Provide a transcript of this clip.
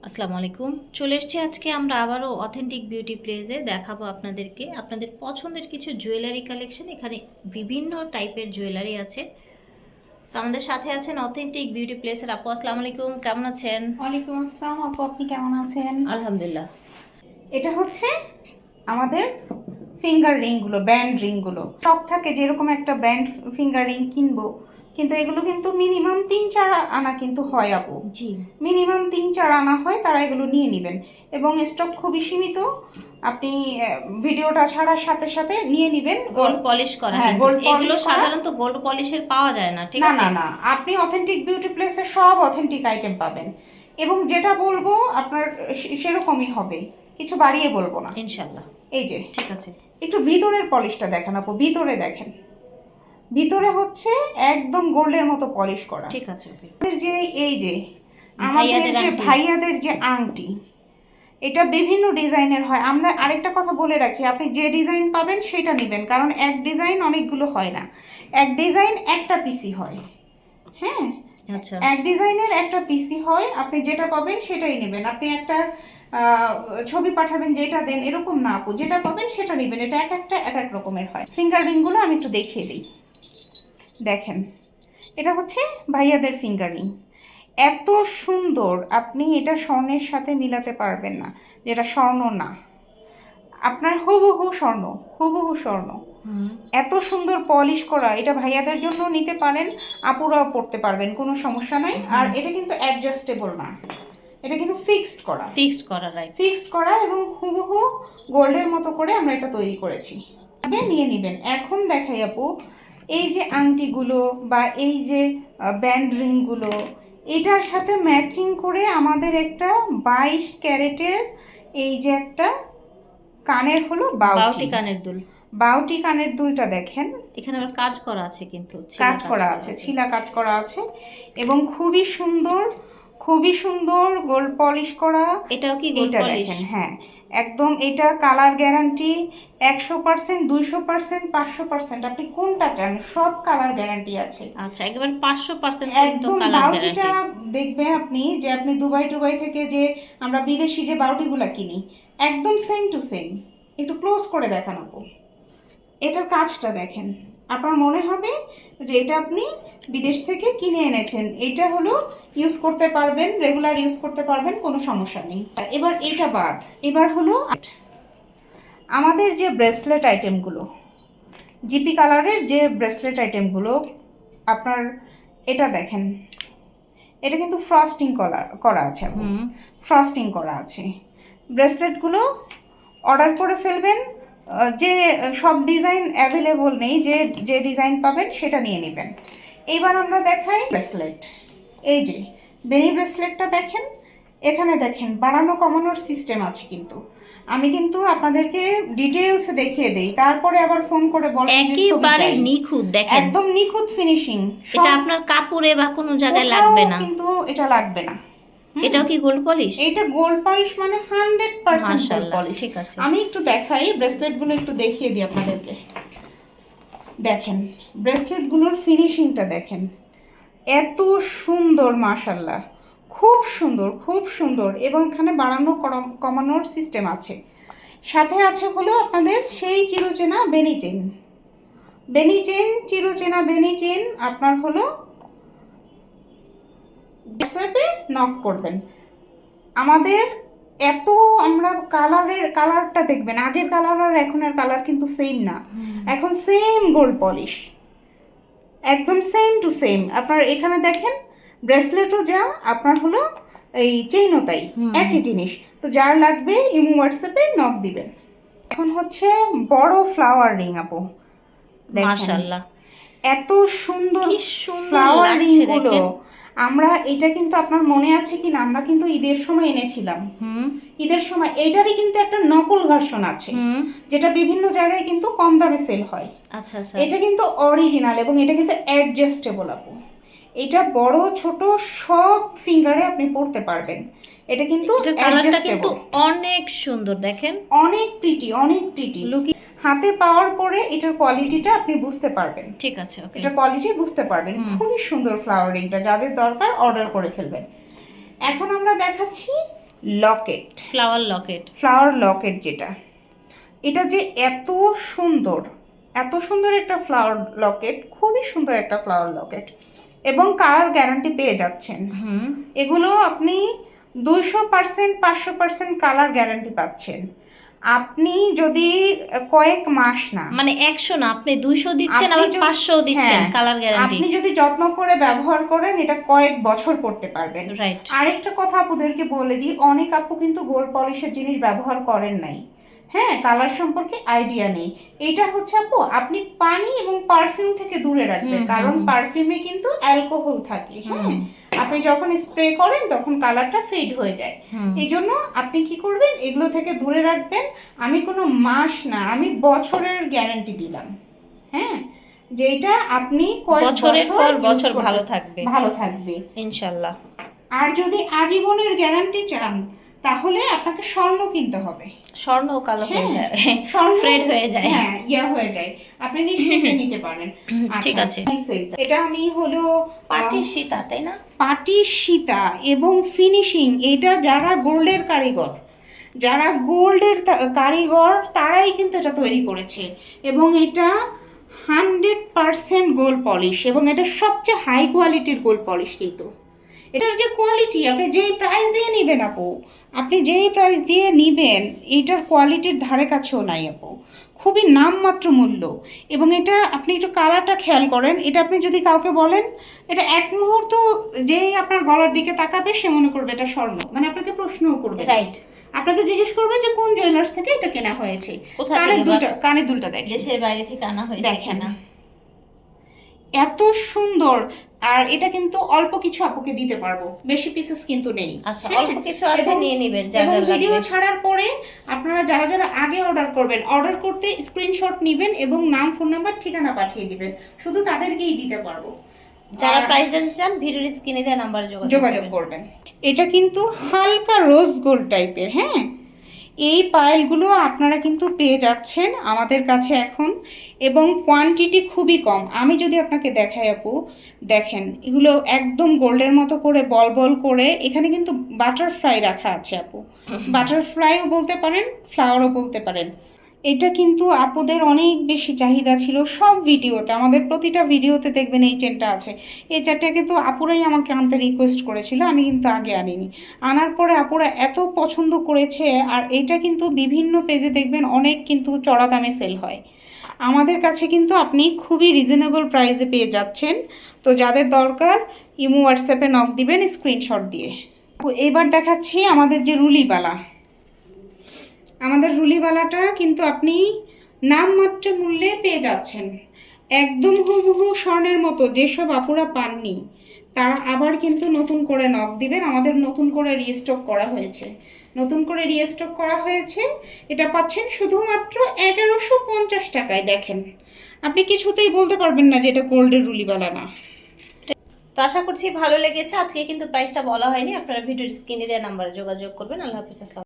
আসসালামু আলাইকুম। চলে এসেছি আজকে আমরা আবারও অথেন্টিক বিউটি প্লেসে দেখাবো আপনাদেরকে। আপনাদের পছন্দের কিছু জুয়েলারি কালেকশন এখানে বিভিন্ন টাইপের জুয়েলারি আছে। আমাদের সাথে আছেন অথেন্টিক বিউটি প্লেসের আপু। আসসালামু আলাইকুম কেমন আছেন? ওয়ালাইকুম আসসালাম আপু আপনি কেমন আছেন? আলহামদুলিল্লাহ। এটা হচ্ছে আমাদের ফিঙ্গার রিংগুলো ব্যান্ড রিংগুলো সব থাকে যেরকম একটা ব্যান্ড ফিঙ্গার রিং কিনবো কিন্তু এগুলো কিন্তু মিনিমাম তিন চার আনা কিন্তু হয় আপু। জি। মিনিমাম তিন চার আনা হয় তারা এগুলো নিয়ে নেবেন। এবং স্টক খুবই সীমিত। আপনি ভিডিওটা ছাড়ার সাথে সাথে নিয়ে নেবেন। গোল্ড পলিশ করা হ্যাঁ, polish এগুলো সাধারণত গোল্ড পলিশের পাওয়া যায় না ঠিক না আছে? না না। আপনি অথেন্টিক বিউটি প্লেসে সব অথেন্টিক আইটেম পাবেন। এবং যেটা বলব আপনার সেরকমই হবে। কিছু বাড়িয়ে বলব না। ইনশাল্লাহ। এই যে। ঠিক আছে। একটু ভিতরের পলিশটা দেখেন আপু। ভিতরে দেখেন। ভিতরে হচ্ছে একদম গোল্ডের মতো পলিশ করা। ঠিক আছে আমাদের যে এই যে আমাদের যে। ভাইয়াদের যে আংটি এটা বিভিন্ন ডিজাইনের হয়। আমরা আরেকটা কথা বলে রাখি আপনি যে ডিজাইন পাবেন সেটা নেবেন কারণ এক ডিজাইন অনেকগুলো হয় না। এক ডিজাইন একটা পিসি হয় হ্যাঁ? আচ্ছা। এক ডিজাইনের একটা পিসি হয় আপনি যেটা পাবেন সেটাই নেবেন। আপনি একটা আহ, ছবি পাঠাবেন যেটা দেন এরকম না আপু যেটা পাবেন সেটা নেবেন। এটা এক একটা এক এক রকমের হয়। ফিঙ্গার রিংগুলো আমি একটু দেখিয়ে দিই। দেখেন এটা হচ্ছে ভাইয়াদের ফিঙ্গারিং। এত সুন্দর আপনি এটা স্বর্ণের সাথে মিলাতে পারবেন না যেটা স্বর্ণ না। আপনার হুবহু স্বর্ণ হুবহু স্বর্ণ। এত সুন্দর পলিশ করা এটা ভাইয়াদের জন্য নিতে পারেন আপুরাও পড়তে পারবেন কোনো সমস্যা নাই। আর এটা কিন্তু অ্যাডজাস্টেবল না। এটা কিন্তু ফিক্সড করা। ফিক্সড করা রাইট ফিক্সড করা এবং হুবহু গোল্ডের মতো করে আমরা এটা তৈরি করেছি। নিয়ে নেবেন। এখন দেখাই আপু এই যে আংটিগুলো বা এই যে ব্যান্ড রিংগুলো এটার সাথে ম্যাচিং করে আমাদের একটা বাইশ ক্যারেটের এই যে একটা কানের হলো বাউটি। বাউটি কানের দুল। বাউটি কানের দুলটা দেখেন। এখানে আবার কাজ করা আছে কিন্তু কাজ করা আছে। ছিলা কাজ করা আছে এবং খুবই সুন্দর খুবই সুন্দর গোল্ড পলিশ করা। এটাও কি এটা পলিশ দেখেন হ্যাঁ। একদম এটা কালার গ্যারান্টি একশো পার্সেন্ট দুইশো পার্সেন্ট পাঁচশো পার্সেন্ট। আপনি কোনটা চান সব কালার গ্যারান্টি আছে। আচ্ছা একেবারে পাঁচশো পার্সেন্ট একদম বাউটিটা দেখবেন আপনি যে আপনি দুবাই টুবাই থেকে যে আমরা বিদেশি যে বাউটিগুলা কিনি একদম সেম টু সেম একটু ক্লোজ করে দেখান আপু। এটার কাজটা দেখেন। আপনার মনে হবে যে এটা আপনি বিদেশ থেকে কিনে এনেছেন। এটা হলো ইউজ করতে পারবেন রেগুলার ইউজ করতে পারবেন কোনো সমস্যা নেই। এবার এটা বাদ। এবার হলো আমাদের যে ব্রেসলেট আইটেমগুলো জিপি কালারের যে ব্রেসলেট আইটেমগুলো আপনার এটা দেখেন। এটা কিন্তু ফ্রস্টিং করা করা আছে। ফ্রস্টিং করা আছে। ব্রেসলেটগুলো অর্ডার করে ফেলবেন যে সব ডিজাইন অ্যাভেলেবল নেই যে যে ডিজাইন পাবেন সেটা নিয়ে নেবেন। এইবার আমরা দেখাই ব্রেসলেট। এই যে বেনি ব্রেসলেটটা দেখেন এখানে দেখেন বাড়ানো কমানোর সিস্টেম আছে কিন্তু। আমি কিন্তু আপনাদেরকে ডিটেলস দেখিয়ে দেই তারপরে আবার ফোন করে বলেন যে একেবারে। নিখুঁত দেখেন। একদম নিখুঁত ফিনিশিং এটা আপনার কাপড়ে বা কোনো জায়গায় লাগবে না। কিন্তু এটা লাগবে না। এটাও কি গোল্ড পলিশ এটা গোল্ড পলিশ মানে হান্ড্রেড পার্সেন্ট গোল্ড পলিশ ঠিক আছে। আমি একটু দেখাই ব্রেসলেটগুলো একটু দেখিয়ে দিই আপনাদেরকে। দেখেন, ব্রেসলেটগুলোর ফিনিশিংটা দেখেন। এত সুন্দর মাশাল্লাহ খুব সুন্দর খুব সুন্দর। এবং এখানে বাড়ানো কমানোর সিস্টেম আছে। সাথে আছে হলো আপনাদের সেই চিরচেনা বেনি চেন বেনি চেন চিরচেনা বেনি চেন আপনার হলো হোয়াটসঅ্যাপে নক করবেন। আমাদের এত আমরা কালারের কালারটা দেখবেন আগের কালার আর এখনের কালার কিন্তু সেম না। এখন সেম গোল্ড পলিশ একদম সেম টু সেম আপনার এখানে দেখেন ব্রেসলেটও যা আপনার হলো এই চেইনও তাই একই জিনিস। তো যার লাগবে ইমো হোয়াটসঅ্যাপে নক দিবেন। এখন হচ্ছে বড় ফ্লাওয়ার রিং আপু। মাশাআল্লাহ। এত সুন্দর ফ্লাওয়ার রিংগুলো দেখেন। আমরা এটা কিন্তু আপনার মনে আছে কি না আমরা কিন্তু ঈদের সময় এনেছিলাম। ঈদের সময় এটারই কিন্তু একটা নকল ভার্সন আছে যেটা বিভিন্ন জায়গায় কিন্তু কম দামে সেল হয়। আচ্ছা আচ্ছা। এটা কিন্তু অরিজিনাল এবং এটা কিন্তু অ্যাডজাস্টেবল আপু। এটা বড় ছোট সব ফিঙ্গারে আপনি পড়তে পারবেন। এটা কিন্তু অনেক সুন্দর দেখেন। অনেক প্রিটি অনেক প্রিটি লুকি হাতে পাওয়ার পরে এটার কোয়ালিটিটা আপনি বুঝতে পারবেন। ঠিক আছে এটা কোয়ালিটি বুঝতে পারবেন। খুবই সুন্দর ফ্লাওয়ারিংটা যাদের দরকার অর্ডার করে ফেলবেন। এখন আমরা দেখাচ্ছি locket flower locket flower locket যেটা। এটা যে এত সুন্দর এত সুন্দর একটা ফ্লাওয়ার লকেট খুবই সুন্দর একটা ফ্লাওয়ার লকেট এবং কালার গ্যারান্টি পেয়ে যাচ্ছেন। হুম। এগুলো আপনি দুইশো পার্সেন্ট পাঁচশো পার্সেন্ট কালার গ্যারান্টি পাচ্ছেন। আপনি যদি কয়েক মাস না। মানে একশো না আপনি দুইশো দিচ্ছেন আবার পাঁচশো দিচ্ছেন কালার গ্যারান্টি আপনি যদি যত্ন করে ব্যবহার করেন এটা কয়েক বছর করতে পারবেন রাইট আরেকটা কথা আপুদেরকে বলে দিই অনেক আপু কিন্তু গোল্ড পলিশের জিনিস ব্যবহার করেন নাই। হ্যাঁ কালার সম্পর্কে আইডিয়া নেই। এটা হচ্ছে আপু আপনি পানি এবং পারফিউম থেকে দূরে রাখবেন কারণ। পারফিউমে কিন্তু অ্যালকোহল থাকে হ্যাঁ? আপনি যখন স্প্রে করেন তখন কালারটা ফেড হয়ে যায়। এই জন্য আপনি কি করবেন এগুলো থেকে দূরে রাখবেন। আমি কোনো মাস না আমি বছরের গ্যারান্টি দিলাম হ্যাঁ? যেটা আপনি কয়েক বছরের পর বছর ভালো থাকবে। ভালো থাকবে। ইনশাল্লাহ। আর যদি আজীবনের গ্যারান্টি চান তাহলে আপনাকে স্বর্ণ কিনতে হবে। স্বর্ণ কালো হয়ে হ্যাঁ, যাবে। স্বর্ণ Fade হয়ে যায়। হ্যাঁ ইয়া হয়ে যায়। আপনি নিশ্চিন্তে নিতে পারেন। ঠিক আচ্ছা, আছে। এটা আমি হলো পাটি সীতা তাই না? পাটি সীতা এবং ফিনিশিং এটা যারা গোল্ডের কারিগর যারা গোল্ডের কারিগর তারাই কিন্তু এটা তৈরি করেছে। এবং এটা হান্ড্রেড পারসেন্ট গোল্ড পলিশ এবং এটা সবচেয়ে হাই কোয়ালিটির গোল্ড পলিশ কিন্তু। এটার যে কোয়ালিটি আপনি যেই প্রাইস দিয়ে নেবেন আপু আপনি যেই প্রাইস দিয়ে নেবেন এটার কোয়ালিটির ধারে কাছেও নাই আপু। খুবই নামমাত্র মূল্য। এবং এটা আপনি একটু কালারটা খেয়াল করেন এটা আপনি যদি কাউকে বলেন এটা এক মুহূর্ত যেই আপনার গলার দিকে তাকাবে সে মনে করবে এটা স্বর্ণ। মানে আপনাকে প্রশ্নও করবে রাইট আপনাকে জিজ্ঞেস করবে যে কোন জুয়েলার্স থেকে এটা কেনা হয়েছে? কানের দুলটা কানের দুলটা দেখেন। দেশের বাইরে থেকে আনা হয়েছে দেখেন। এত সুন্দর আর এটা কিন্তু অল্প কিছু আপুকে দিতে পারব। বেশি পিসেস কিন্তু নেই। আচ্ছা? অল্প কিছু আছে নিয়ে নেবেন এবং ভিডিও ছাড়ার পরে আপনারা যারা যারা আগে অর্ডার করবেন অর্ডার করতে স্ক্রিনশট নেবেন এবং নাম ফোন নাম্বার ঠিকানা পাঠিয়ে দিবেন। শুধু তাদেরকেই দিতে পারব। যারা প্রাইস জানতে চান ভিডিওর স্ক্রিনে দেওয়া নাম্বারে যোগাযোগ। করবেন। এটা কিন্তু হালকা রোজ গোল্ড টাইপের হ্যাঁ? এই পায়েলগুলো আপনারা কিন্তু পেয়ে যাচ্ছেন আমাদের কাছে এখন এবং কোয়ান্টিটি খুবই কম। আমি যদি আপনাকে দেখাই আপু দেখেন এগুলো একদম গোল্ডের মতো করে বল বল করে এখানে কিন্তু বাটারফ্লাই রাখা আছে আপু। বাটারফ্লাইও বলতে পারেন ফ্লাওয়ারও বলতে পারেন। এটা কিন্তু আপুদের অনেক বেশি চাহিদা ছিল সব ভিডিওতে। আমাদের প্রতিটা ভিডিওতে দেখবেন এই চেনটা আছে। এই চারটা কিন্তু আপুরাই আমাকে আনতে রিকোয়েস্ট করেছিল, আমি কিন্তু আগে আনিনি। আনার পরে আপুরা এত পছন্দ করেছে আর এটা কিন্তু বিভিন্ন পেজে দেখবেন অনেক কিন্তু চড়া দামে সেল হয়। আমাদের কাছে কিন্তু আপনি খুবই রিজনেবল প্রাইসে পেয়ে যাচ্ছেন। তো যাদের দরকার, ইমো হোয়াটসঅ্যাপে নক দিবেন স্ক্রিনশট দিয়ে। তো এবার দেখাচ্ছি আমাদের যে রুলিবালা। আমাদের রুলিওয়ালাটা কিন্তু আপনি নামমাত্র মূল্যে পেয়ে যাচ্ছেন। একদম হুবহু স্বর্ণের মতো, যেসব আপুরা পাননি, তারা আবার কিন্তু নতুন করে নখ দিবেন। আমাদের নতুন করে রিস্টক করা হয়েছে। নতুন করে রিস্টক করা হয়েছে, এটা পাচ্ছেন শুধুমাত্র এগারোশো পঞ্চাশ টাকায়, দেখেন। আপনি কিছুতেই বলতে পারবেন না যে এটা গোল্ডের রুলিওয়ালা না। তো আশা করছি ভালো লেগেছে। আজকে কিন্তু প্রাইসটা বলা হয়নি। আপনারা ভিডিওর স্ক্রিনে দেওয়া নাম্বারে যোগাযোগ করবেন। আল্লাহ হাফিজ, আসসালাম